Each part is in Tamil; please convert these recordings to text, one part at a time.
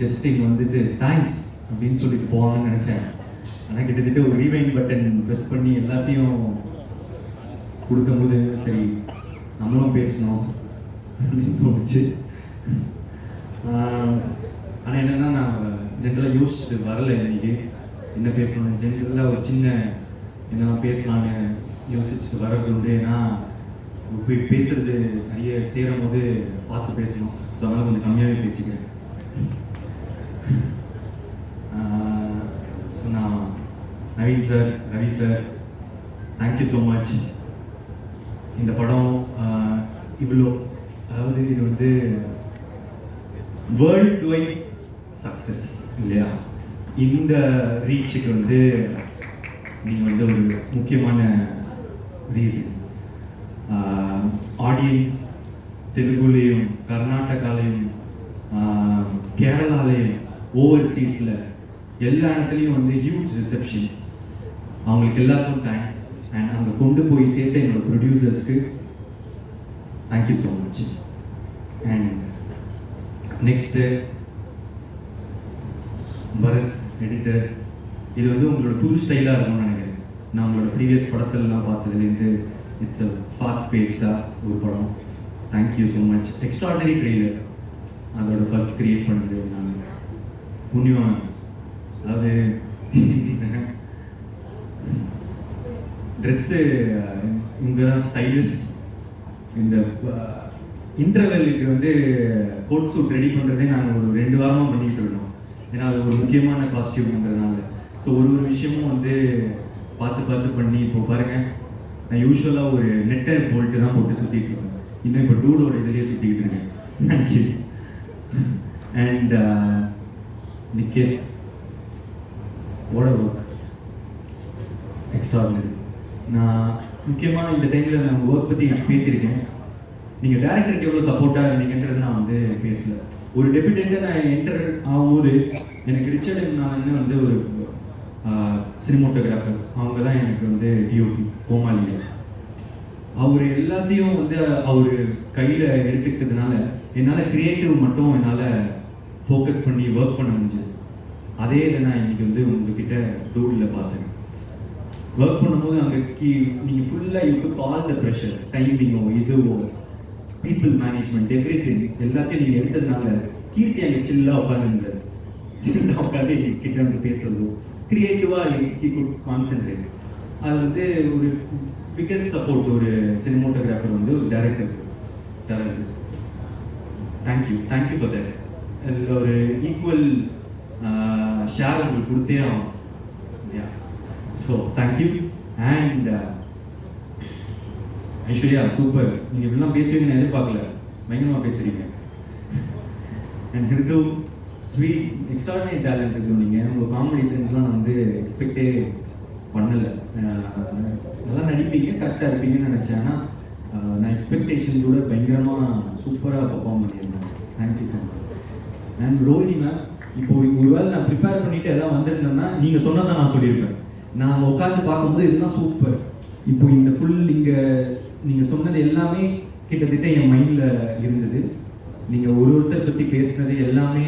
ஜஸ்ட் இங்கே வந்துட்டு தேங்க்ஸ் அப்படின்னு சொல்லிட்டு போவாங்கன்னு நினச்சேன். ஆனால் கிட்டத்தட்ட ஒரு ரீவைண்ட் பட்டன் ப்ரெஸ் பண்ணி எல்லாத்தையும் கொடுக்கும்போது சரி நம்மளும் பேசணும் அப்படின்னு தோணுச்சு. ஆனால் என்னென்னா நான் ஜென்ரலாக யோசிச்சுட்டு வரல இன்னைக்கு. என்ன பேசணும் ஜென்ரலாக ஒரு சின்ன என்னெல்லாம் பேசலான்னு யோசிச்சுட்டு வர்றது உண்டு. ஏன்னா போய் பேசுறது நிறைய சேரும் போது பார்த்து பேசணும். ஸோ அதனால் கொஞ்சம் கம்மியாகவே பேசிக்கிறேன். ஸோ நான் Naveen sir Ravi sir thank you so much இந்த படம் இவ்வளோ அதாவது இது வந்து வேர்ல்டு வைட் சக்ஸஸ் இல்லையா? இந்த ரீச்சுக்கு வந்து நீங்கள் வந்து ஒரு முக்கியமான ரீசன் ஆடியன்ஸ் தெலுங்குலேயும் கர்நாடகாலையும் கேரளாலேயும் கேரளாலையும் ஓவர்சீஸில் எல்லா இடத்துலையும் வந்து ஹியூஜ் ரிசப்ஷன் அவங்களுக்கு எல்லாருக்கும் தேங்க்ஸ் அண்ட் அங்கே கொண்டு போய் சேர்த்த என்னோட ப்ரொடியூசர்ஸ்க்கு thank you so much and next Bharath editor இது வந்து உங்களோட புது ஸ்டைலாக இருக்கும்னு நினைக்கிறேன். நான் உங்களோட ப்ரீவியஸ் படத்துலலாம் பார்த்ததுலேருந்து இட்ஸ் அ ஃபாஸ்ட் பேஸ்டாக ஒரு படம். Thank you so much extraordinary trailer அதோட பர்ஸ் கிரியேட் பண்ணது நான் புண்ணியம் அதாவது ட்ரெஸ்ஸு இவங்க தான் ஸ்டைலிஸ்ட் இந்த இன்டர்வெல்லுக்கு வந்து கோட் சூட் ரெடி பண்ணுறதே நாங்கள் ஒரு ரெண்டு வாரமாக பண்ணிக்கிட்டு இருக்கோம். ஏன்னா அது ஒரு முக்கியமான காஸ்டியூம்ன்றதுனால ஸோ ஒரு ஒரு விஷயமும் வந்து பார்த்து பார்த்து பண்ணி இப்போ பாருங்கள் நான் யூஸ்வலாக ஒரு நெட்டர் போல்ட்டு தான் போட்டு சுற்றிட்டு இருக்கேன். இன்னும் இப்போ டூடோட இதுலேயே சுற்றிக்கிட்டு இருக்கேன். தேங்க்யூ அண்ட் நிக்கேத் ஓட ஒர்க் எக்ஸ்ட்ராடினரி நான் முக்கியமாக இந்த டைமில் நான் ஒர்க் பற்றி பேசியிருக்கேன். நீங்கள் டேரக்டருக்கு எவ்வளோ சப்போர்ட்டாக இருந்தீங்கன்றது நான் வந்து பேசல. ஒரு டெபியூட்டாக நான் என்டர் ஆகும்போது எனக்கு ரிச்சர்ட் நான் வந்து ஒரு சினிமோட்டோகிராஃபர் அவங்க தான் எனக்கு வந்து டிஓபி கோமாளியில் அவர் எல்லாத்தையும் வந்து அவர் கையில் எடுத்துக்கிட்டதுனால என்னால் கிரியேட்டிவ் மட்டும் என்னால் ஃபோக்கஸ் பண்ணி ஒர்க் பண்ண முடிஞ்சது. அதே இதை நான் இன்றைக்கி வந்து உங்ககிட்ட டூடில் பார்த்தேன். ஒர்க் பண்ணும்போது அங்கே கீ நீங்கள் ஃபுல்லாக you took all the pressure டைமிங்கோ இதுவோ பீப்புள் மேனேஜ்மெண்ட் எவ்ரி திங் எல்லாத்தையும் நீங்கள் எடுத்ததுனால கீர்த்தி அங்கே சில்லாக உட்காந்துருந்தார் சில்லாக உட்காந்து கிட்ட வந்து பேசுறதோ க்ரியேட்டிவாக ஹி குட் கான்சென்ட்ரேட் அது வந்து ஒரு பிக்கஸ்ட் சப்போர்ட் ஒரு சினிமோட்டோகிராஃபர் வந்து ஒரு டேரக்டர் தராது. தேங்க்யூ தேங்க்யூ ஃபார் தட் அதில் ஒரு ஈக்குவல் ஷேர் உங்களுக்கு கொடுத்தே ஆகும் yeah so thank you and Aishwarya super நீங்கள் இப்படிலாம் பேசுவீங்க நான் எதிர்பார்க்கல. பயங்கரமாக பேசுகிறீங்க and Hridhu sweet extraordinary talent இருக்கும் நீங்கள் உங்கள் காமெடி சென்ஸ்லாம் நான் வந்து எக்ஸ்பெக்டே பண்ணலை. Uh, நல்லா நடிப்பீங்க கரெக்டாக இருப்பீங்கன்னு நினச்சேன். ஆனால் uh, நான் எக்ஸ்பெக்டேஷன்ஸோட பயங்கரமாக சூப்பராக பர்ஃபார்ம் பண்ணியிருந்தேன். Thank you so much and Rohini ma'am இப்போ ஒருவேளை நான் ப்ரிப்பேர் பண்ணிட்டு எதாவது வந்திருந்தேன்னா நீங்கள் சொன்னதை நான் சொல்லியிருப்பேன். நான் உட்காந்து பார்க்கும்போது இதுதான் சூப்பர் இப்போ இந்த ஃபுல் இங்கே நீங்கள் சொன்னது எல்லாமே கிட்டத்தட்ட என் மைண்டில் இருந்தது. நீங்கள் ஒரு ஒருத்தர் பற்றி பேசுனது எல்லாமே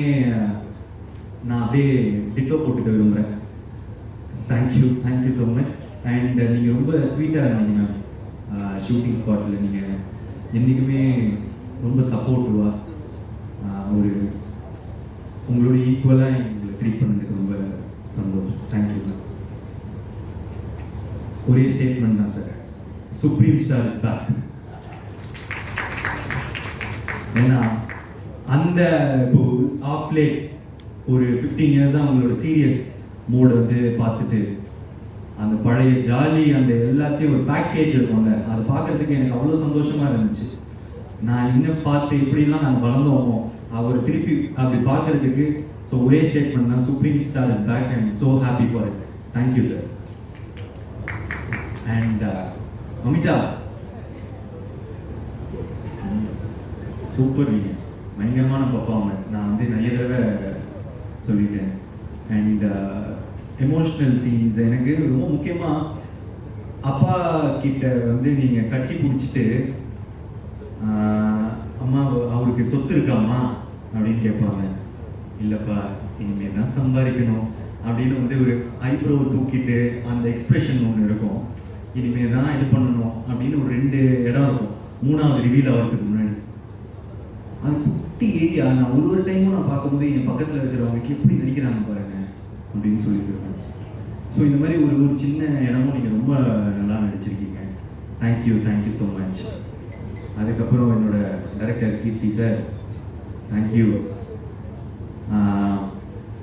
நான் அப்படியே டிட்டோ போட்டுக்க விரும்புகிறேன் thank you thank you so much and நீங்கள் ரொம்ப ஸ்வீட்டாக இருந்தீங்க மேம் ஷூட்டிங் ஸ்பாட்டில் நீங்கள் என்றைக்குமே ரொம்ப சப்போர்ட்டிவாக ஒரு உங்களோட ஈக்குவலாக எங்களை ட்ரீட் பண்ணதுக்கு ரொம்ப சந்தோஷம். தேங்க்யூ மேம் ஒரே ஸ்டேட்மெண்ட் தான் sir supreme star is back ஏன்னா அந்த இப்போ ஆஃப் லேட் ஒரு ஃபிஃப்டீன் இயர்ஸாக அவங்களோட சீரியஸ் மோடு வந்து பார்த்துட்டு அந்த பழைய ஜாலி அந்த எல்லாத்தையும் ஒரு பேக்கேஜ் இருக்கும்ல அதை பார்க்குறதுக்கு எனக்கு அவ்வளோ சந்தோஷமாக இருந்துச்சு. நான் இன்னும் பார்த்து இப்படிலாம் நாங்கள் வளர்ந்தோமோ அவர் திருப்பி அப்படி பார்க்கறதுக்கு ஸோ ஒரே ஸ்டேட்மெண்ட் தான் supreme star is back and so happy for it thank you sir and Amita super நீங்கள் பயங்கரமான பர்ஃபார்மன்ஸ் நான் வந்து நிறைய தடவை சொல்லிட்டேன் அண்ட் எமோஷ்னல் சீன்ஸ் எனக்கு ரொம்ப முக்கியமாக அப்பா கிட்ட வந்து நீங்கள் கட்டி பிடிச்சிட்டு ஆஹ், சொத்து இருக்காம்மா அப்படின்னு கேட்பாங்க. இல்லைப்பா இனிமே தான் சம்பாதிக்கணும் அப்படின்னு வந்து ஒரு ஐப்ரோ தூக்கிட்டு அந்த எக்ஸ்பிரஷன் ஒன்று இருக்கும். இனிமே தான் இது பண்ணணும் அப்படின்னு ஒரு ரெண்டு இடம் இருக்கும். மூணாவது ரிவீல் ஆகிறதுக்கு முன்னாடி. அது குட்டி ஏரியா நான் ஒரு ஒரு டைமும் நான் பார்க்கும்போது என் பக்கத்தில் இருக்கிறவங்களுக்கு எப்படி நடிக்கிறாங்க பாருங்க அப்படின்னு சொல்லிட்டு இருக்கேன் ஸோ இந்த மாதிரி ஒரு ஒரு சின்ன இடமும் நீங்கள் ரொம்ப நல்லா நடிச்சிருக்கீங்க. Thank you thank you so much அதுக்கப்புறம் என்னோட டைரக்டர் கீர்த்தி சார் தேங்க்யூ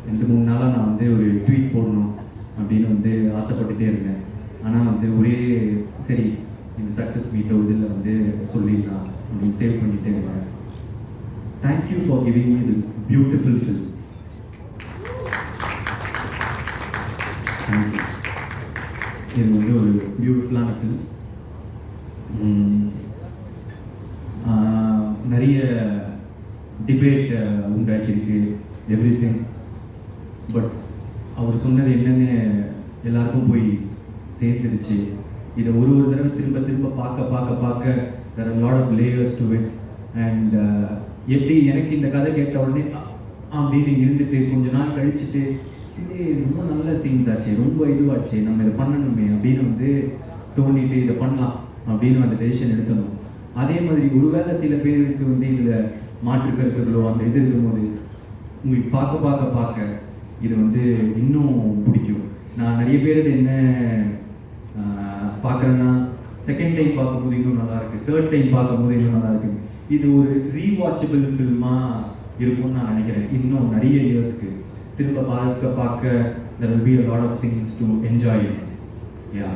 ரெண்டு மூணு நாளாக நான் வந்து ஒரு ட்வீட் போடணும் அப்படின்னு வந்து ஆசைப்பட்டுட்டே இருந்தேன். ஆனால் வந்து ஒரே சரி இந்த சக்ஸஸ் மீட்டோ இதில் வந்து சொல்லிடலாம் அப்படின்னு சேவ் பண்ணிகிட்டே இருந்தேன். Thank you for giving me this beautiful film thank you இது வந்து ஒரு பியூட்டிஃபுல்லான ஃபில்ம் நிறைய டிபேட் uh, உண்டாக்கியிருக்கு எவ்ரி திங் பட் அவர் சொன்னது என்னன்னு எல்லாருக்கும் போய் சேர்ந்துருச்சு. இதை ஒரு ஒரு தடவை திரும்ப திரும்ப பார்க்க பார்க்க பார்க்க there lot of layers to layers and uh, எப்படி எனக்கு இந்த கதை கேட்ட உடனே அப்படின்னு இருந்துட்டு கொஞ்ச நாள் கழிச்சுட்டு இல்லையே ரொம்ப நல்ல சீன்ஸ் ஆச்சு ரொம்ப இதுவாச்சு நம்ம இதை பண்ணணுமே அப்படின்னு வந்து தோண்டிட்டு இதை பண்ணலாம் அப்படின்னு அந்த டெசிஷன் எடுத்தணும் அதே மாதிரி ஒருவேளை சில பேருக்கு வந்து இதில் மாற்று கருத்துகளோ அந்த இது இருக்கும்போது உங்களுக்கு பார்க்க பார்க்க பார்க்க இது வந்து இன்னும் பிடிக்கும். நான் நிறைய பேர் இது என்ன பார்க்குறேன்னா செகண்ட் டைம் பார்க்கும்போது இன்னும் நல்லா இருக்குது தேர்ட் டைம் பார்க்கும்போது இன்னும் நல்லா இருக்குது இது ஒரு ரீவாச்சபிள் ஃபில்மாக இருக்கும்னு நான் நினைக்கிறேன். இன்னும் நிறைய இயர்ஸ்க்கு திரும்ப பார்க்க பார்க்க there will be a lot of things to enjoy yeah